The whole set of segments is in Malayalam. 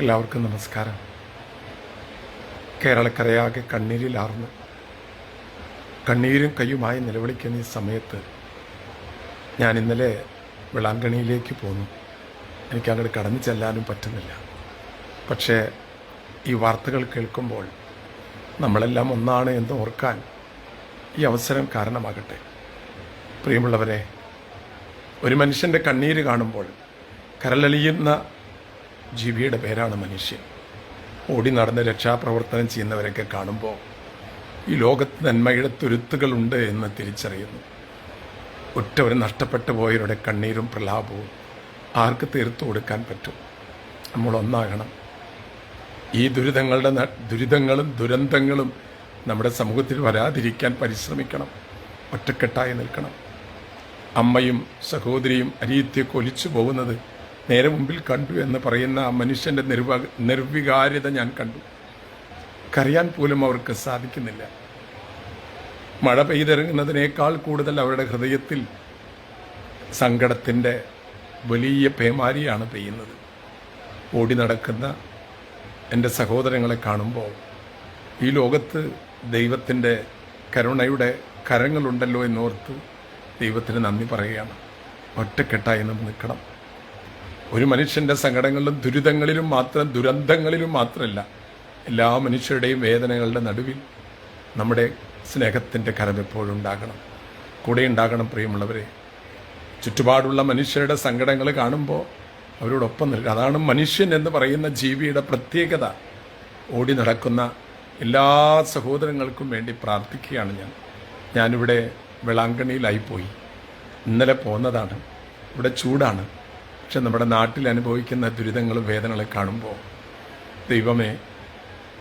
എല്ലാവർക്കും നമസ്കാരം. കേരളക്കരയാകെ കണ്ണീരിലാർന്ന്. കണ്ണീരും കയ്യുമായി നിലവിളിക്കുന്ന ഈ സമയത്ത് ഞാൻ ഇന്നലെ വിളാങ്കണിയിലേക്ക് പോന്നു. എനിക്ക് അങ്ങോട്ട് കടന്നു ചെല്ലാനും പറ്റുന്നില്ല. പക്ഷേ ഈ വാർത്തകൾ കേൾക്കുമ്പോൾ നമ്മളെല്ലാം ഒന്നാണ് എന്ന് ഓർക്കാൻ ഈ അവസരം കാരണമാകട്ടെ. പ്രിയമുള്ളവരെ ഒരു മനുഷ്യന്റെ കണ്ണീര് കാണുമ്പോൾ കരളലിയുന്ന ജീവിയുടെ പേരാണ് മനുഷ്യൻ. ഓടി നടന്ന് രക്ഷാപ്രവർത്തനം ചെയ്യുന്നവരൊക്കെ കാണുമ്പോൾ ഈ ലോകത്ത് നന്മയുടെ തുരുത്തുകളുണ്ട് എന്ന് തിരിച്ചറിയുന്നു. ഒറ്റവർ നഷ്ടപ്പെട്ടു പോയവരുടെ കണ്ണീരും പ്രലാപവും ആർക്ക് തീർത്തു കൊടുക്കാൻ പറ്റും? നമ്മൾ ഒന്നാകണം. ഈ ദുരിതങ്ങളുടെ ദുരിതങ്ങളും ദുരന്തങ്ങളും നമ്മുടെ സമൂഹത്തിൽ വരാതിരിക്കാൻ പരിശ്രമിക്കണം. ഒറ്റക്കെട്ടായി നിൽക്കണം. അമ്മയും സഹോദരിയും അരിയത്തേക്ക് ഒലിച്ചു പോകുന്നത് നേരെ മുമ്പിൽ കണ്ടു എന്ന് പറയുന്ന ആ മനുഷ്യന്റെ നിർവ നിർവികാര്യത ഞാൻ കണ്ടു. കറിയാൻ പോലും അവർക്ക് സാധിക്കുന്നില്ല. മഴ പെയ്തിറങ്ങുന്നതിനേക്കാൾ കൂടുതൽ അവരുടെ ഹൃദയത്തിൽ സങ്കടത്തിന്റെ വലിയ പേമാരിയാണ് പെയ്യുന്നത്. ഓടി നടക്കുന്ന എന്റെ സഹോദരങ്ങളെ കാണുമ്പോൾ ഈ ലോകത്ത് ദൈവത്തിന്റെ കരുണയുടെ കരങ്ങളുണ്ടല്ലോ എന്നോർത്ത് ദൈവത്തിന് നന്ദി പറയുകയാണ്. ഒറ്റക്കെട്ടായി നമ്മൾ നിൽക്കണം. ഒരു മനുഷ്യന്റെ സങ്കടങ്ങളിലും ദുരിതങ്ങളിലും മാത്രം ദുരന്തങ്ങളിലും മാത്രമല്ല എല്ലാ മനുഷ്യരുടെയും വേദനകളുടെ നടുവിൽ നമ്മുടെ സ്നേഹത്തിന്റെ കരം എപ്പോഴും ഉണ്ടാകണം. കൂടെ ഉണ്ടാകണം പ്രിയമുള്ളവരെ. ചുറ്റുപാടുള്ള മനുഷ്യരുടെ സങ്കടങ്ങൾ കാണുമ്പോൾ അവരോടൊപ്പം നിൽക്കുക അതാണ് മനുഷ്യൻ എന്ന് പറയുന്ന ജീവിയുടെ പ്രത്യേകത. ഓടി നടക്കുന്ന എല്ലാ സഹോദരങ്ങൾക്കും വേണ്ടി പ്രാർത്ഥിക്കുകയാണ് ഞാൻ. ഞാനിവിടെ വെളാങ്കണിയിലായിപ്പോയി ഇന്നലെ പോന്നതാണ്. ഇവിടെ ചൂടാണ്. പക്ഷെ നമ്മുടെ നാട്ടിൽ അനുഭവിക്കുന്ന ദുരിതങ്ങളും വേദനകളും കാണുമ്പോൾ ദൈവമേ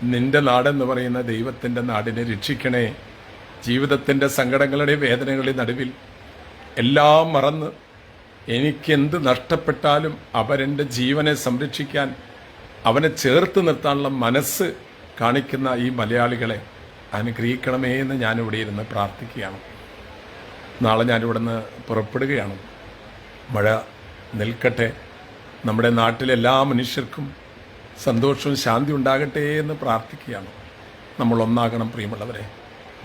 നിന്റെ നാടെന്ന് പറയുന്ന ദൈവത്തിന്റെ നാടിനെ രക്ഷിക്കണേ. ജീവിതത്തിന്റെ സങ്കടങ്ങളുടെ വേദനകളുടെ നടുവിൽ എല്ലാം മറന്ന് എനിക്കെന്ത് നഷ്ടപ്പെട്ടാലും അവരെന്റെ ജീവനെ സംരക്ഷിക്കാൻ അവനെ ചേർത്ത് നിർത്താനുള്ള മനസ്സ് കാണിക്കുന്ന ഈ മലയാളികളെ അനുഗ്രഹിക്കണമേ എന്ന് ഞാനിവിടെ ഇരുന്ന് പ്രാർത്ഥിക്കുകയാണ്. നാളെ ഞാനിവിടെ നിന്ന് പുറപ്പെടുകയാണ്. മഴ നിൽക്കട്ടെ. നമ്മുടെ നാട്ടിലെ എല്ലാ മനുഷ്യർക്കും സന്തോഷവും ശാന്തി ഉണ്ടാകട്ടെ എന്ന് പ്രാർത്ഥിക്കുകയാണ്. നമ്മൾ ഒന്നാകണം പ്രിയമുള്ളവരെ.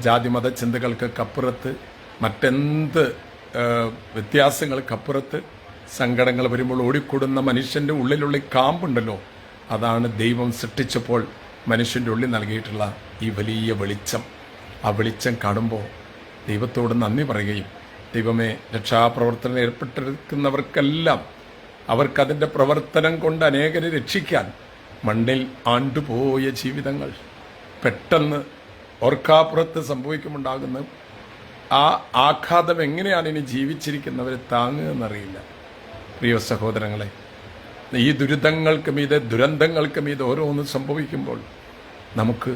ജാതിമത ചിന്തകൾക്കപ്പുറത്ത് മറ്റെന്ത് വ്യത്യാസങ്ങൾക്കപ്പുറത്ത് സങ്കടങ്ങൾ വരുമ്പോൾ ഓടിക്കൂടുന്ന മനുഷ്യന്റെ ഉള്ളിലുള്ള കാമ്പുണ്ടല്ലോ. അതാണ് ദൈവം സൃഷ്ടിച്ചപ്പോൾ മനുഷ്യന്റെ ഉള്ളിൽ നൽകിയിട്ടുള്ള ഈ വലിയ വെളിച്ചം. ആ വെളിച്ചം കാണുമ്പോൾ ദൈവത്തോട് നന്ദി പറയുകയും ദൈവമേ രക്ഷാപ്രവർത്തനം ഏർപ്പെട്ടിരിക്കുന്നവർക്കെല്ലാം അവർക്കതിന്റെ പ്രവർത്തനം കൊണ്ട് അനേകരെ രക്ഷിക്കാൻ മണ്ണിൽ ആണ്ടുപോയ ജീവിതങ്ങൾ പെട്ടെന്ന് ഓർക്കാപ്പുറത്ത് സംഭവിക്കുമുണ്ടാകുന്ന ആ ആഘാതം എങ്ങനെയാണ് ഇനി ജീവിച്ചിരിക്കുന്നവരെ താങ്ങുകയെന്നറിയില്ല. പ്രിയ സഹോദരങ്ങളെ ഈ ദുരിതങ്ങൾക്ക് മീതെ ദുരന്തങ്ങൾക്ക് മീതെ ഓരോന്ന് സംഭവിക്കുമ്പോൾ നമുക്ക്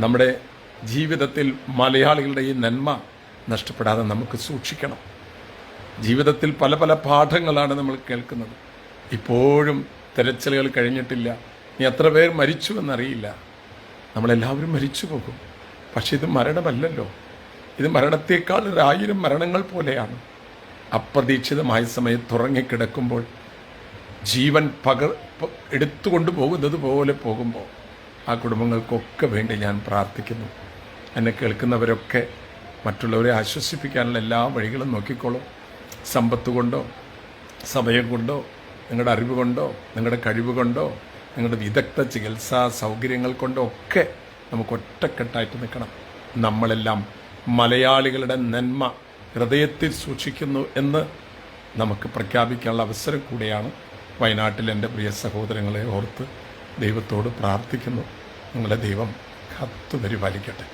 നമ്മുടെ ജീവിതത്തിൽ മലയാളികളുടെ ഈ നന്മ നഷ്ടപ്പെടാതെ നമുക്ക് സൂക്ഷിക്കണം. ജീവിതത്തിൽ പല പല പാഠങ്ങളാണ് നമ്മൾ കേൾക്കുന്നത്. ഇപ്പോഴും തിരച്ചിലുകൾ കഴിഞ്ഞിട്ടില്ല. നീ എത്ര പേർ മരിച്ചു എന്നറിയില്ല നമ്മളെല്ലാവരും മരിച്ചു പോകും പക്ഷെ ഇത് മരണമല്ലല്ലോ. ഇത് മരണത്തേക്കാൾ ഒരായിരം മരണങ്ങൾ പോലെയാണ്. അപ്രതീക്ഷിതമായ സമയത്ത് ഉറങ്ങിക്കിടക്കുമ്പോൾ ജീവൻ പകർ എടുത്തുകൊണ്ട് പോകുന്നത് പോലെ പോകുമ്പോൾ ആ കുടുംബങ്ങൾക്കൊക്കെ വേണ്ടി ഞാൻ പ്രാർത്ഥിക്കുന്നു. എന്നെ കേൾക്കുന്നവരൊക്കെ മറ്റുള്ളവരെ ആശ്വസിപ്പിക്കാനുള്ള എല്ലാ വഴികളും നോക്കിക്കോളൂ. സമ്പത്ത് കൊണ്ടോ സമയം കൊണ്ടോ നിങ്ങളുടെ അറിവ് കൊണ്ടോ നിങ്ങളുടെ കഴിവ് കൊണ്ടോ നിങ്ങളുടെ വിദഗ്ധ ചികിത്സാ സൗകര്യങ്ങൾ കൊണ്ടോ ഒക്കെ നമുക്ക് ഒറ്റക്കെട്ടായിട്ട് നിൽക്കണം. നമ്മളെല്ലാം മലയാളികളുടെ നന്മ ഹൃദയത്തിൽ സൂക്ഷിക്കുന്നു എന്ന് നമുക്ക് പ്രഖ്യാപിക്കാനുള്ള അവസരം കൂടിയാണ് വയനാട്ടിൽ എന്റെ പ്രിയ സഹോദരങ്ങളെ ഓർത്ത് ദൈവത്തോട് പ്രാർത്ഥിക്കുന്നു. നിങ്ങളെ ദൈവം കത്തു പരിപാലിക്കട്ടെ